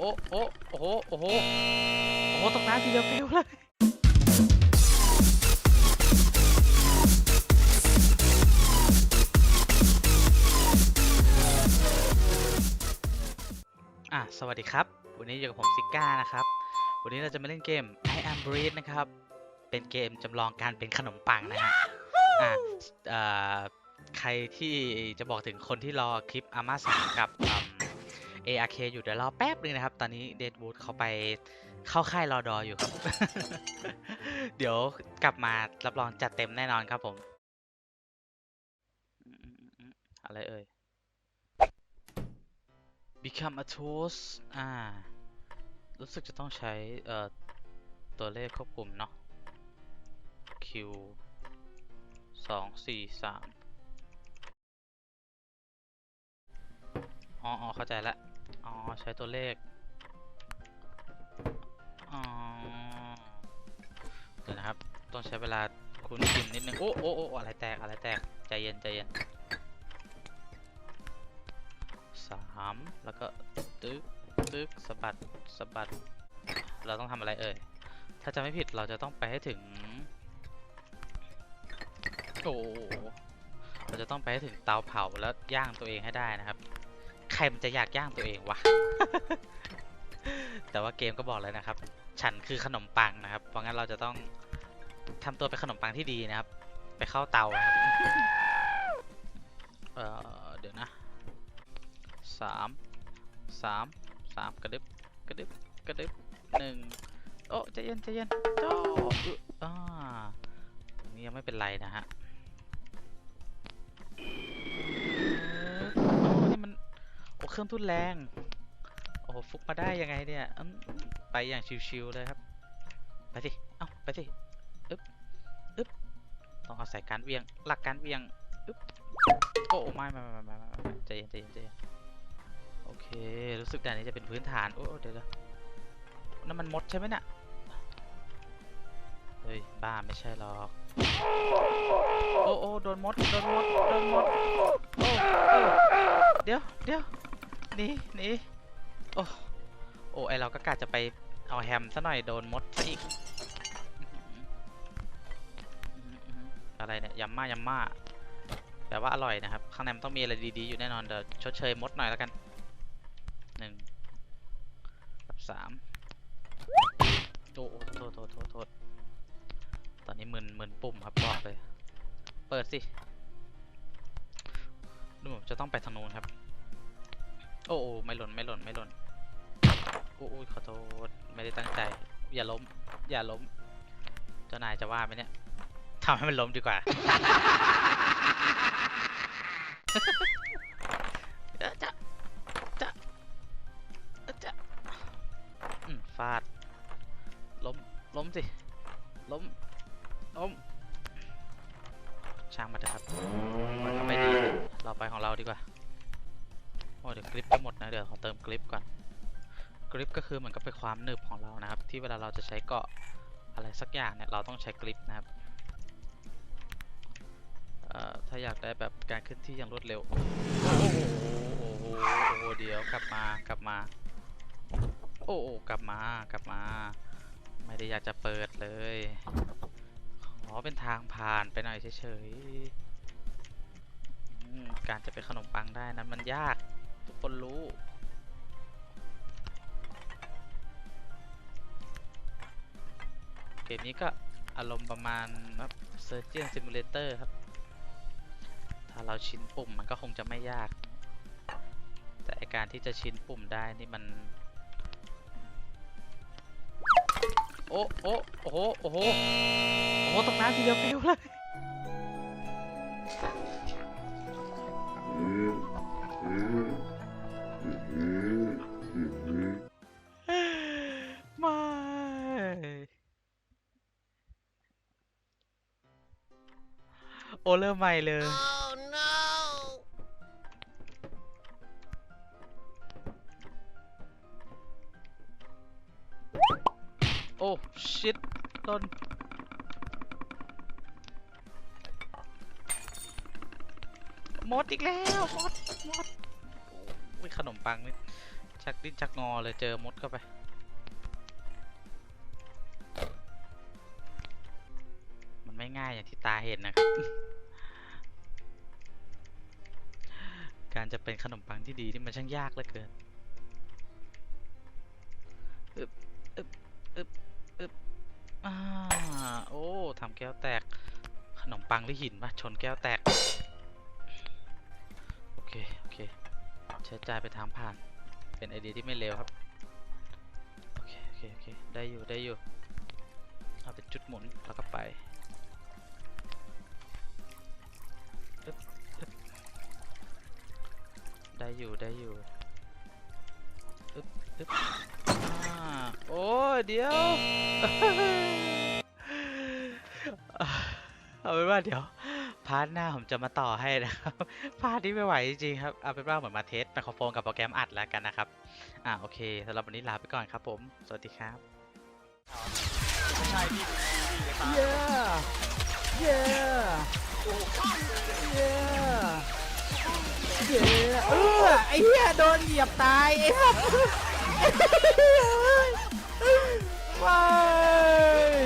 โอ้โอ้โอ้โหโอ้โหโอ้โหตกน้ำทีเดียวฟิวเลยอะสวัสดีครับ วันนี้อยู่กับผมซิก้านะครับ วันนี้เราจะมาเล่นเกม I am Breed นะครับ เป็นเกมจำลองการเป็นขนมปังนะฮะอะเอ่อใครที่จะบอกถึงคนที่รอคลิปอาม่าสามกับอืม ARK อยู่เดี๋ยวรอแป๊บนึงนะครับ ตอนนี้เดดวูดเขาไปเข้าค่ายรอดออยู่ครับ เดี๋ยวกลับมารับรองจัดเต็มแน่นอนครับผม อะไรเอ่ย become a toast อ่า รู้สึกจะต้องใช้เอ่อตัวเลขควบคุมเนาะ Q สองสี่สามอ๋ออ๋อเข้าใจละ อ๋อ ใช้ตัวเลข อ๋อ เดี๋ยวนะครับ ต้องใช้เวลาคุ้นชินนิดนึง โอ้โอ้โอ้อะไรแตก อะไรแตก ใจเย็น ใจเย็นสามแล้วก็ตึ๊กตึ๊กสะบัดสะบัด เราต้องทำอะไรเอ่ย ถ้าจะไม่ผิดเราจะต้องไปให้ถึง โอ้เราจะต้องไปให้ถึงเตาเผาแล้วย่างตัวเองให้ได้นะครับ ครมันจะอยากย่างตัวเองวะ แต่ว่าเกมก็บอกเลยนะครับ ฉันคือขนมปังนะครับ เพราะงั้นเราจะต้องทำตัวเป็นขนมปังที่ดีนะครับ ไปเข้าเตาครับเออเดี๋ยวนะสามสามสามกระดึบกระดึบกระดึบหนึ่งโอ้ใจเย็นใจเย็นโจ้อ่านี้ยังไม่เป็นไรนะฮะโอ้นี่มัน โอ้เค รื่องทุนแรง โอ้โหฟุกมาได้ยังไงเนี่ย ไปอย่างชิวๆเลยครับ ไปสิ เอ้า ไปสิ อึ๊บ อึ๊บ ต้องอาศัยการเวียง หลักการเวียง อึ๊บ โอ้ไม่ไม่ไม่ไม่ไม่ไม่ใจเย็นใจเย็นใจเย็นโอเค รู้สึกด่านนี้จะเป็นพื้นฐาน โอ้เดี๋ยวนั่นมันมดใช่ไหมเนี่ยเฮ้ย บ้าไม่ใช่หรอกโอ้โอ้โดนมด โดนมด โดนมด โอ้เดี๋ยว เดี๋ยว หนีหนีโอ้โอ้ไอเราก็กะจะไปเอาแฮมซะหน่อยโดนมดซะอีกอะไรเนี่ยยัมม่ายัมม่าแปลว่าอร่อยนะครับ ข้างในมันต้องมีอะไรดีๆอยู่แน่นอนเดี๋ยวชดเชยมดหน่อยแล้วกันหนึ่งกับสามโอ้โอ้โทษโทษโทษโทษตอนนี้มึนมึนปุ่มครับบอกเลย เปิดสิดูเหมือนจะต้องไปทางนู้นครับ โอ้โอ้ไม่หล่นไม่หล่นไม่หล่นโอ้ยขอโทษไม่ได้ตั้งใจ อย่าล้ม อย่าล้ม เจ้านายจะว่าไหมเนี่ยทำให้มันล้มดีกว่าจะจะจะฟาด ล้ม ล้มสิ ล้ม ล้ม ช่างมาเถอะครับมันก็ไม่ดีเราไปของเราดีกว่า โอ้เดี๋ยวคลิปจะหมดนะเดี๋ยวขอเติมคลิปก่อนกริปก็คือเหมือนกับเป็นความหนึบของเรานะครับ ที่เวลาเราจะใช้เกาะอะไรสักอย่างเนี่ยเราต้องใช้กริปนะครับถ้าอยากได้แบบการเคลื่อนที่อย่างรวดเร็ว โอ้โหโอ้โหโอ้โหเดี๋ยวกลับมากลับมา โอ้โหกลับมากลับมา ไม่ได้อยากจะเปิดเลย ขอเป็นทางผ่านไปหน่อยเฉยๆการจะเป็นขนมปังได้นั้นมันยาก ทุกคนรู้ เกมนี้ก็อารมณ์ประมาณแบบ Surgeon Simulator ครับ ถ้าเราชินปุ่มมันก็คงจะไม่ยาก แต่การที่จะชินปุ่มได้นี่มัน โอ้โอ้โอ้โหโอ้โหโอ้โหตกน้ำทีเดียวฟิวเลยไม่ โอเริ่มใหม่เลย Oh no! โอ้ชิตต้นหมดอีกแล้วหมดหมดโอ้ยขนมปังนี่ชักดิ้นชักงอเลยเจอมดเข้าไป ง่ายอย่างที่ตาเห็นนะครับ การจะเป็นขนมปังที่ดีนี่มันช่างยากเหลือเกินอึบอึบอึบอึบอ่าโอ้ทำแก้วแตก ขนมปังหรือหินปะชนแก้วแตก โอเค โอเคใช้จ่ายไปทางผ่าน เป็นไอเดียที่ไม่เลวครับ โอเค โอเค โอเค ได้อยู่ ได้อยู่ เอาเป็นจุดหมุนแล้วก็ไป ได้อยู่ได้อยู่อึ๊บอึ๊บอ่าโอ้ยเดี๋ยว เอาเป็นว่าเดี๋ยว พาร์ทหน้าผมจะมาต่อให้นะครับ พาร์ทนี้ไม่ไหวจริงๆครับ เอาเป็นว่าเหมือนมาเทสไมโครโฟนกับโปรแกรมอัดแล้วกันนะครับ อ่าโอเคสำหรับวันนี้ลาไปก่อนครับผม สวัสดีครับ ไม่ใช่พี่ดูดีเยตาเย้เย้เย้เย้ ไอ้เหี้ยโดนเหยียบตายไอ้สับว้าย